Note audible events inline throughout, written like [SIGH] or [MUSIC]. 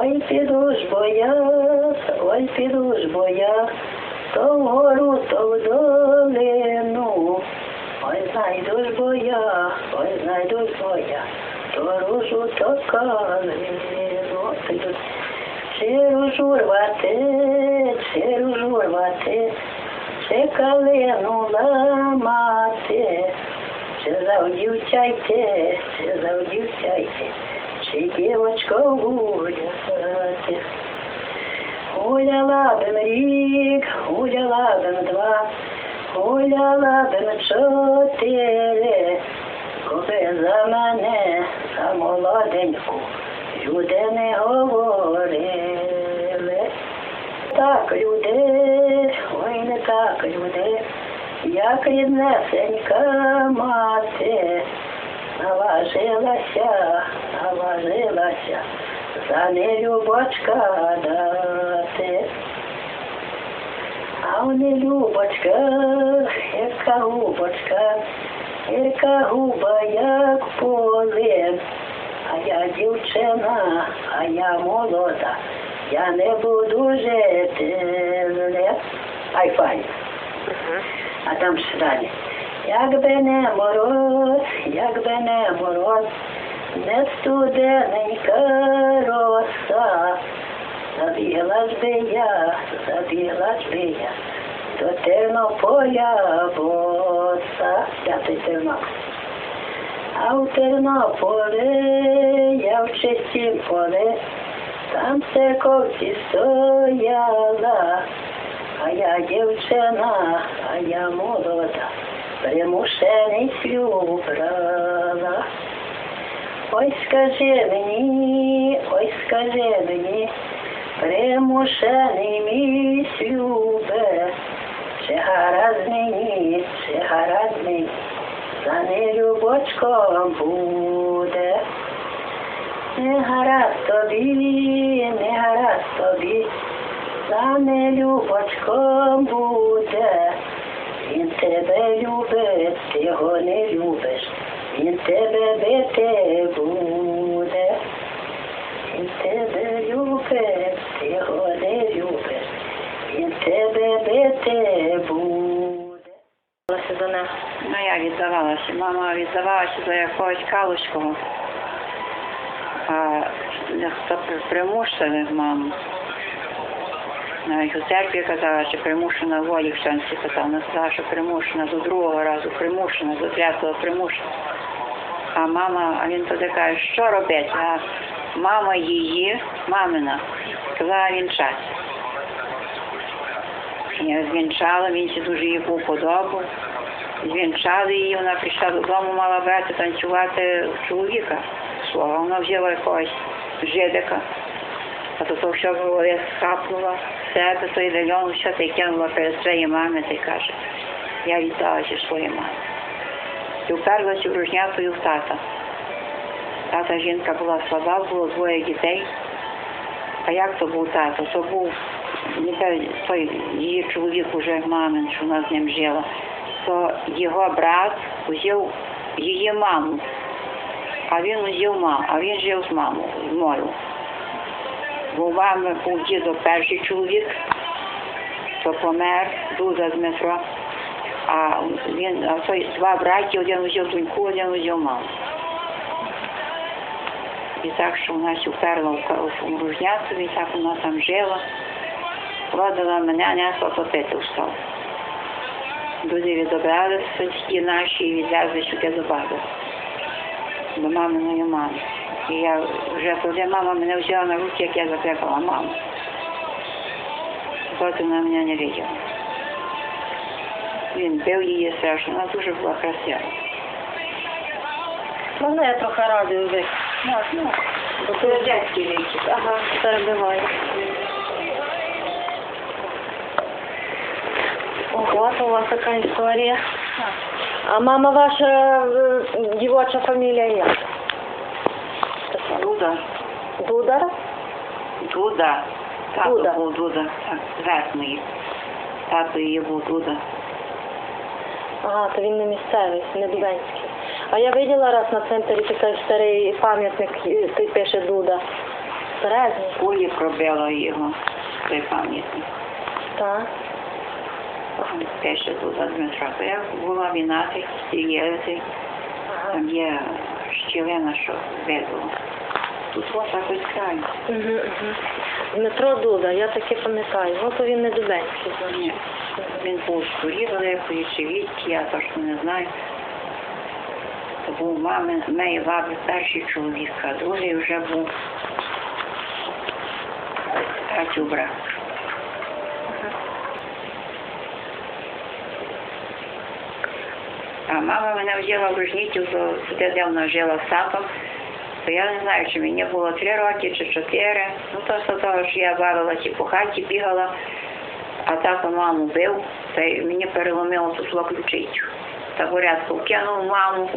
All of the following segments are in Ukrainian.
Ой, піду ж бо я, ой, піду ж бо я, то вгору, то в долину. Ой, знайду ж бо я, ой, знайду ж бо я, то ружу, то калину. Чи ружу рвати, чи ружу рвати, чи калину ламати, чи завдівчайте, чи завдівчайте, чи дівочко гуляти. Гуляла бим рік, гуляла бим два, гуляла бим чотири, коли за мене, за молоденьку, люди не говорили. Так, люди, ой, не так, люди, як ріднесенька мати, наважилася, наважилася, за нелюбочка дати. А в нелюбочка, яка губочка, яка губа, як полин. А я дівчина, а я молода, я не буду жити. Ай файно. А там ще далі. Якби не мороз, якби не мороз, не студененька роса, забігла би я, забігла би я, до Тернополя боса, п'ятий Тернопіль. А в Тернополі я в чистім полі, там церковці стояла, а я дівчина, а я примушений шлюб брала. Ой, скажи мені, ой, скажи мені, примушений мій шлюбе, чи гаразд мені, чи гаразд за нелюбочком буде. Не гаразд тобі, не гаразд тобі, за нелюбочком буде. Він тебе любить, ти його не любиш, він тебе бити буде. Він тебе любить, ти його не любиш, він тебе бити буде. Ну я віддавалася. Мама віддавалася до якогось калуського. А хто примусили маму. Навіть у церкві казала, що примушена волі в шансі питав. Вона що примушена до другого разу, примушена, до третього примушена. А мама, а він туди каже, що робити? А мама її, мамина, сказала вінчати. Я звінчала, він ще дуже їй був подобав. Звінчали її, вона прийшла додому, мала брати танцювати чоловіка свого. Вона взяла якогось жидика, а то то все говорить, схапнула себе, той все та й кинула перед своєю мамою, та й каже, я віддалася своїй мамі. І вперлася в ружнятою в тата. Тата жінка була слаба, було двоє дітей. А як то був тато? То був ніби той її чоловік уже мамин, що вона з ним жила, то його брат взяв її маму, а він взяв маму, а він жив з мамою, з мою. Мами був дідо перший чоловік, то помер, Дуза Дмитро, а він, а той два браті, один взяв доньку, один взяв маму. І так, що вона ще вперла в Ружняцеві, так вона там жила. Родила мене, несла топити встав. Люди відобрали сільські наші і відвезли сюди до баби, до маминої мами. І я вже тоді мама мене взяла на руки, як я закликала маму. Потім вона мене не виділа. Він бив її страшно, вона дуже була красива. Можна я трохи радію ви? Можна. Бо Це дядьки речі. Ага, перебиваю. То у вас така історія. А мама ваша е, дівоча фамілія як? Дуда. Дудар? Дуда. Тато Дуда. був Дуда. Так, звет мої. Тато її був Дуда. Ага, то він не місцевий, не Дубенський. А я виділа раз на центрі такий старий пам'ятник, і той пише Дуда. Старезний. Кулі пробило його, той пам'ятник. Так. Пише Дмитра. То я була вінати, стріляти. Ага. Там є щілина, що видно. Тут ось так ось край. Угу, угу. Дмитро Дуда, я таке пам'ятаю. Ну то він не дубенський. Ні. Він був з Турі великої, чи відки, я точно не знаю. Це був мами, моєї баби перший чоловік, а другий вже був третій брат. А мама мене взяла в то де, де жила з татом. То я не знаю, чи мені було три роки чи чотири. Ну то з того, що я бавилася по хаті, бігала, а тато маму бив, та й мені переломило тут ключицю. Табуретку кинув маму,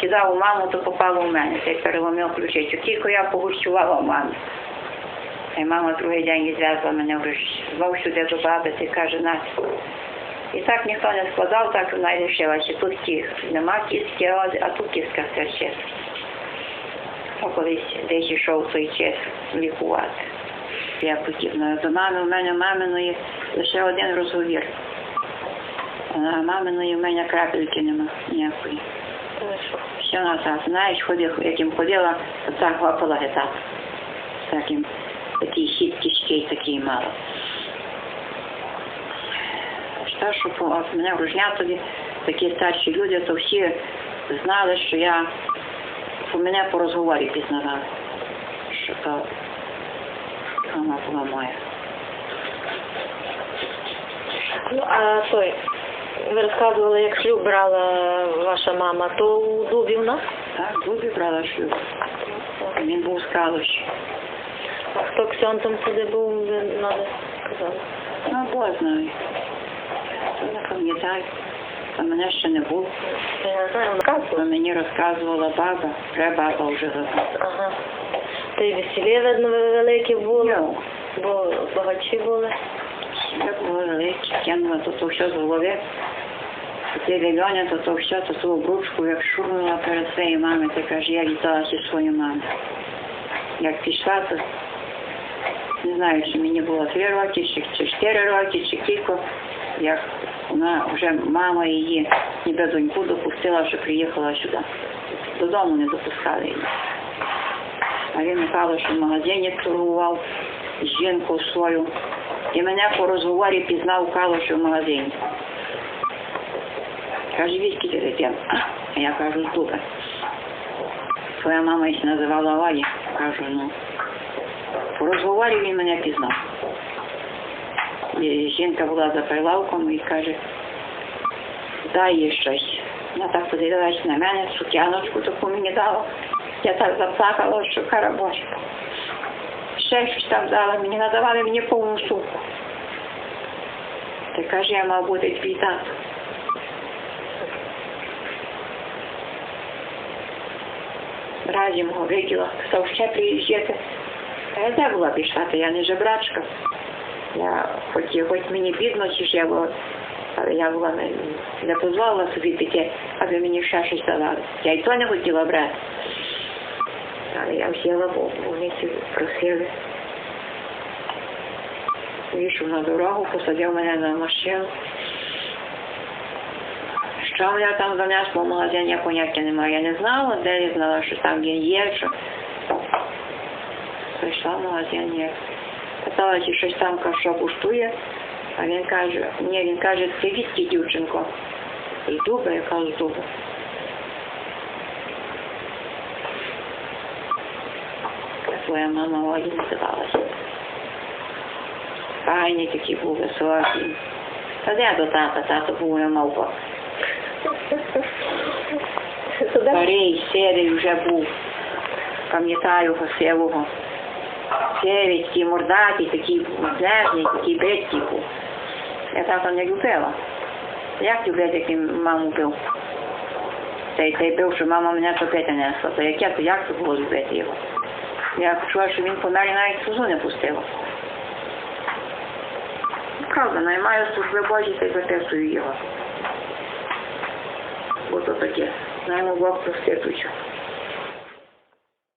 кидав у маму, то попало в мене, та й переломив ключицю. Тільки я погощувала в мамі. Та й мама другий день відвезла мене в Риж- знов сюди до баби, та каже, Настя, і так ніхто не складав, так вона й лишилася. Тут ті, нема кістки, а а тут кістка. А колись десь йшов той час лікувати. Я подібна до мами, в мене маминої лише один розговір. А маминої в мене крапельки нема ніякої. Все на так. Знаєш, ходив, яким ходила, то так хлопала гетап. Таким, такий хід кишки такий мало. Що по- мене в Ружнятові такі старші люди, то всі знали, що я по мене по розговорі пізнавали, що то вона була моя. Ну, а той, ви розказували, як шлюб брала ваша мама, то у Дубі в нас? Так, Дубі брала шлюб. Він був Калуші. А хто ксьонтом туди був, ви надо сказали. Ну, бо знаю. Не пам'ятаю. А мене ще не було. Розказували. мені розказувала баба, вже баба вже. Ага. То й весілля, видно, великі були, бо багачі були. я була великі, кинула то, то все з голови. Ти Льоня, то то все, то ту обручку, як шурнула перед своєю мамою, ти каже, я віталася зі своєю мамою. Як пішла, то не знаю, чи мені було три роки, чи, чи чотири роки, чи кілько, як вона вже мама її ніби доньку допустила, що приїхала сюди. Додому не допускали її. А він Михайло, що в магазині торгував з жінкою свою. І мене по розговорі пізнав Калош в магазині. Каже, віськи ти дитя. А я кажу, з. Твоя мама їх називала Валя. Кажу, ну. По розговорі він мене пізнав. Жінка була за прилавком і каже, дай їй щось. Вона так подивилась на мене, сукяночку таку мені дала. Я так заплакала, що карабочка. Ще щось там дала, мені надавали мені повну сумку. Та каже, я мав бути твій тато. Разом його виділа, став ще приїжджати. А я де була пішла, то я не жебрачка. Я, хоч, хоч мені бідно, чи ж я була, але я була не, не дозволила собі піти, аби мені ще щось давали. Я й то не хотіла брати. Але я взяла, бо вони ці просили. Вийшов на дорогу, посадив мене на машину. Що я там занесла в магазин, я поняття не маю. Я не знала, де я знала, що там він є, що прийшла в магазин, я чи щось там що коштує, а він каже, ні, він каже, ти відки, дівчинко? З дуба, я кажу, з дуба. Твоя мама Оді називалася. Файні такі був високі. Та де до тата, тато був мовка. Туди? [LAUGHS] Старий, сірий вже був. Пам'ятаю красивого. Сірий, такий мордатий, такий мазнежний, такий битький був. Я тата не любила. Як любити, як він маму бив? Та й та й бив, що мама мене топити несла. То як, я- то як це було любити його? Я почула, що він помер і навіть сльозу не пустила. Правда, наймаю служби Божі та й записую його. Бо таке. Знаємо Бог проститучу.